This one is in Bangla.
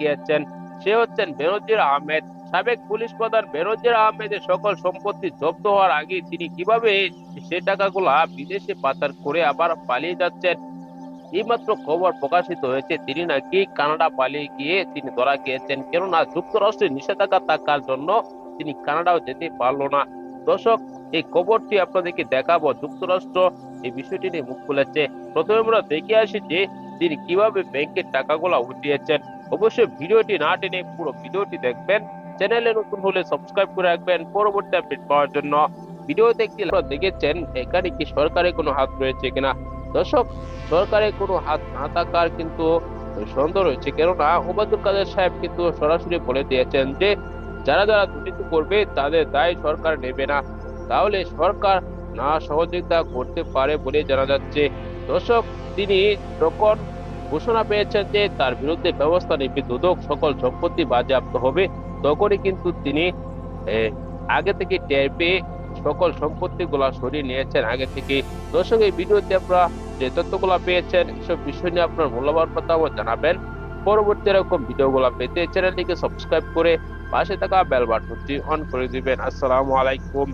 দেখিয়েছেন। সে হচ্ছেন বেনজির আহমেদ। সাবেক পুলিশ প্রধান বেনজির আহমেদের সকল সম্পত্তি জব্দ হওয়ার আগে তিনি কীভাবে সে টাকাগুলা বিদেশে পাচার করে আবার পালিয়ে যাচ্ছেন? এইমাত্র খবর প্রকাশিত হয়েছে, তিনি নাকি কানাডা পালিয়ে গিয়ে তিনি ধরা গিয়েছেন কেননা যুক্তরাষ্ট্রের নিষেধাজ্ঞা থাকার জন্য তিনি কানাডাও যেতে পারল না। দর্শক, এই খবরটি আপনাদেরকে দেখাবো। যুক্তরাষ্ট্র এই বিষয়টি নিয়ে মুখ খুলেছে। প্রথমে আমরা দেখে আসি যে তিনি কীভাবে ব্যাংকের টাকাগুলো উঠিয়েছেন, অবশ্যই ভিডিওটি না টেনে পুরো ভিডিওটি দেখবেন। চ্যানেলে নতুন হলে সাবস্ক্রাইব করে রাখবেন পরবর্তী আপডেট পাওয়ার জন্য। ভিডিওতে একটি দেখেছেন, এখানে কি সরকারের কোনো হাত রয়েছে কিনা? দর্শক সরকারের কোনো হাত না থাকার কিন্তু সন্দেহ রয়েছে, কেননা ওবায়দুল কাদের সাহেব কিন্তু সরাসরি বলে দিয়েছেন যে, যারা যারা দুর্নীতি করবে তাদের দায় সরকার নেবে না। তাহলে সরকার না সহযোগিতা করতে পারে বলে জানা যাচ্ছে। দর্শক, তিনি যখন ঘোষণা পেয়েছেন যে তার বিরুদ্ধে ব্যবস্থা নেবে দুদক সকল সম্পত্তি বাজেয়াপ্ত হবে। তখনই কিন্তু তিনি আগে থেকে টের পেয়ে সকল সম্পত্তি গুলা সরিয়ে নিয়েছেন আগে থেকে। দর্শক, এই ভিডিওতে আপনারা যে তথ্যগুলো পেয়েছেন, এসব বিষয় নিয়ে আপনার মূল্যবান মতামত জানাবেন। পরবর্তী এরকম ভিডিওগুলো পেতে চ্যানেলটিকে সাবস্ক্রাইব করে পাশে থাকা বেল বাটনটি অন করে দিবেন। আসসালামু আলাইকুম।